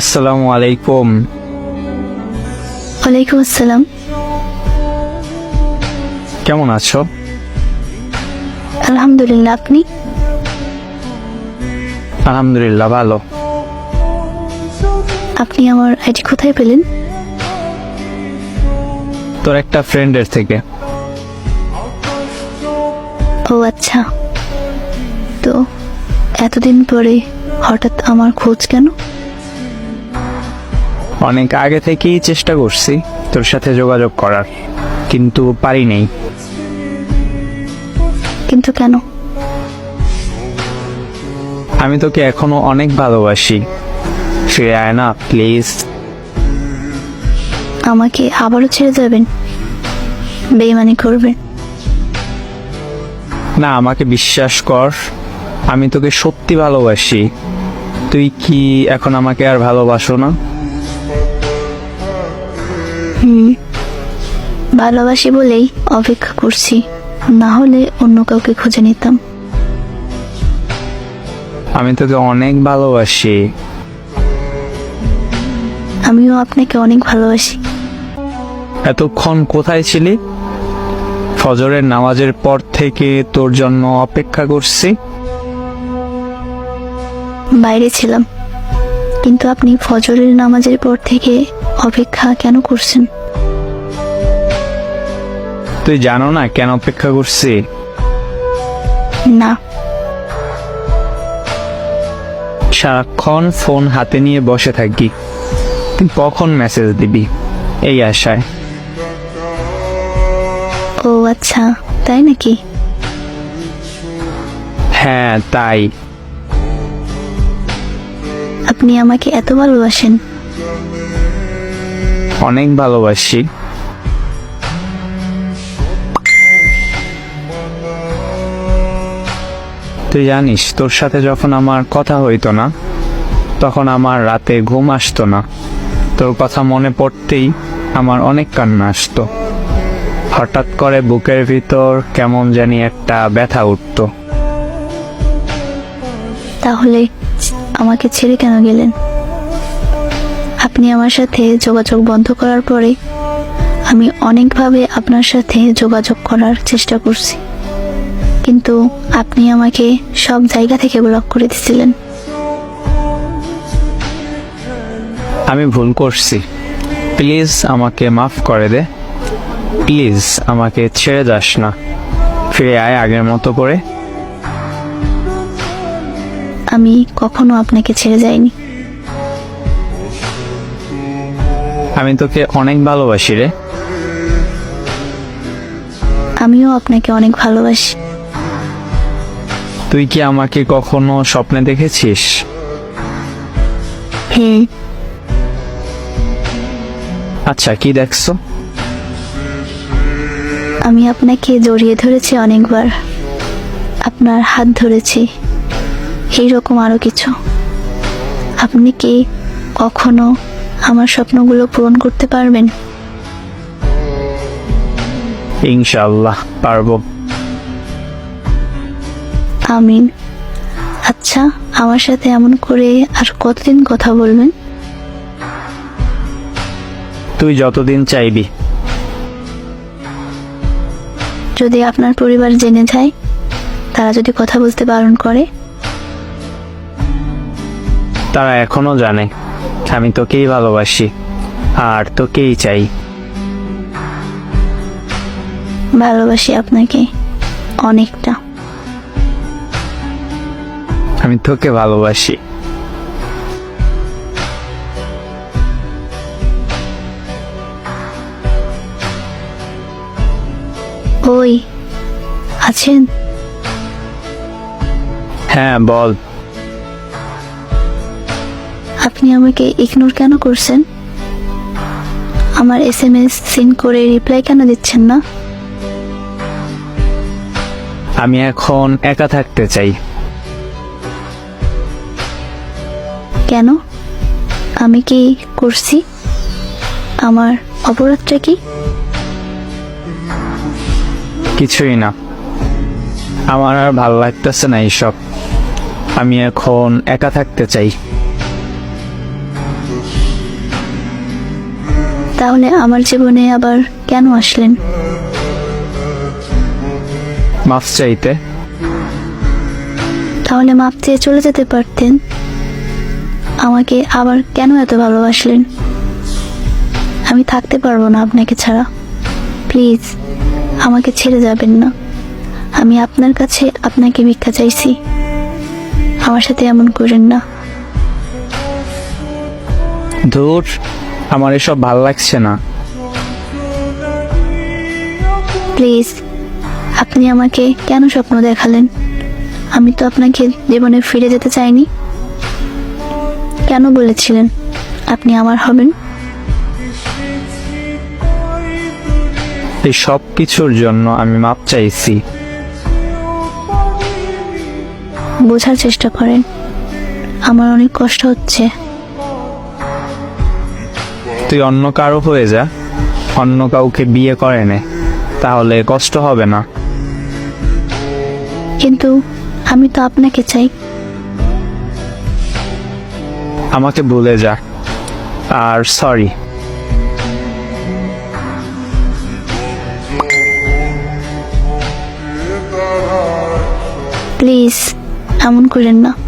আসসালামু আলাইকুম। ওয়ালাইকুম আসসালাম। কেমন আছো? আলহামদুলিল্লাহ আপনি? আলহামদুলিল্লাহ ভালো। আপনি আমার আইডি কোথায় পেলেন? তোর একটা ফ্রেন্ডের থেকে। ও আচ্ছা। তো এতদিন পরে হঠাৎ আমার খোঁজ কেন? অনেক আগে থেকেই চেষ্টা করছি তোর সাথে যোগাযোগ করার কিন্তু পারি নেই। কিন্তু কেন? আমি তোকে এখনও অনেক ভালোবাসি। ফিরে আয় না প্লিজ। আমাকে আবারও ছেড়ে যাবেন? বেইমানি করবেন? না আমাকে বিশ্বাস কর আমি তোকে সত্যি ভালোবাসি। তুই কি এখন আমাকে আর ভালোবাসো না? হুম। ভালোবাসি বলেই অপেক্ষা করছি। না হলে অন্য কাউকে খুঁজে নিতাম। আমি তোকে অনেক ভালোবাসি। আমিও আপনাকে অনেক ভালোবাসি। এতক্ষণ কোথায় ছিলি? ফজরের নামাজের পর থেকে তোর জন্য অপেক্ষা করছি। বাইরে ছিলাম। কিন্তু আপনি ফজরের নামাজের পর থেকে অপেক্ষা কেন করছেন? তুই জানো না কেন অপেক্ষা করছি? না। সারাক্ষণ ফোন হাতে নিয়ে বসে থাকি। তুই কখন মেসেজ দিবি? এই আশায়। ও আচ্ছা তাই নাকি? হ্যাঁ তাই। আপনি আমাকে এত ভালোবাসেন। অনেক ভালোবাসি। তুই জানিস, তোর সাথে যখন আমার কথা হইতো না, তখন আমার রাতে ঘুম আসতো না। তোর কথা মনে পড়তেই আমার অনেক কান্না আসতো। হঠাৎ করে বুকের ভিতর কেমন জানি একটা ব্যথা উঠতো। তাহলে আমাকে ছেড়ে কেন গেলেন? আপনি আমার সাথে যোগাযোগ বন্ধ করার পরে আমি অনেকভাবে আপনার সাথে যোগাযোগ করার চেষ্টা করছি। কিন্তু আপনি আমাকে সব জায়গা থেকে ব্লক করে দিয়েছিলেন আমি ভুল করছি। প্লিজ আমাকে মাফ করে দে। প্লিজ আমাকে ছেড়ে যাস না। ফিরে আয় আগের মতো করে। আমি কখনো আপনাকে ছেড়ে যাইনি। আমি তোকে অনেক ভালোবাসি রে। আমিও আপনাকে অনেক ভালোবাসি। তুই কি আমাকে কখনো স্বপ্নে দেখেছিস? হুম আচ্ছা কি দেখছ? আমি আপনাকে জড়িয়ে ধরেছি অনেকবার। আপনার হাত ধরেছি। এইরকম আরও কিছু। আপনি কি কখনো আমার স্বপ্নগুলো পূরণ করতে পারবেন? ইনশাআল্লাহ পারব। আমিন। আচ্ছা আমার সাথে এমন করে আর কতদিন কথা বলবেন? তুই যতদিন চাইবি। যদি আপনার পরিবার জেনে যায় তারা যদি কথা বলতে বারণ করে? তারা এখনও জানে। আমি তোকেই ভালোবাসি আর তোকেই চাই। ভালোবাসি আপনাকে অনেকটা। আমি তোকে ভালোবাসি। ওই আছেন? হ্যাঁ বল। আপনি আমাকে ইগনোর কেন করছেন? আমার এস এম এস সিন করে রিপ্লাই কেন দিচ্ছেন না? আমি এখন একা থাকতে চাই। কেন? আমি কি করছি? আমার অপরাধটা কি? কিছুই না। আমার আর ভালো লাগতেছে না এইসব। আমি এখন একা থাকতে চাই। তাহলে আমার জীবনে আবার কেন আসলেন? মাফ চাইতে। তাহলে মাপ চেয়ে চলে যেতে পারতেন। আমাকে আবার কেন এত ভালোবাসলেন? আমি থাকতে পারব না আপনাকে ছাড়া। প্লিজ আমাকে ছেড়ে যাবেন না। আমি আপনার কাছে আপনাকে ভিক্ষা চাইছি। আমার সাথে এমন করেন না। ধুর আমার এসব ভালো লাগছে না। প্লিজ আপনি আমাকে কেন স্বপ্ন দেখালেন? আমি তো আপনাকে জীবনে ফিরে যেতে চাইনি। কেন বলেছিলেন আপনি আমার হবেন? এই সব কিছুর জন্য আমি মাপ চাইছি। বোঝার চেষ্টা করেন। আমার অনেক কষ্ট হচ্ছে। তুই অন্য কারও হয়ে যা। অন্য কাউকে বিয়ে করে নে। তাহলে কষ্ট হবে না। কিন্তু আমি তো আপনাকে চাই। আমাকে ভুলে যা। আর সরি। প্লিজ এমন করেন না।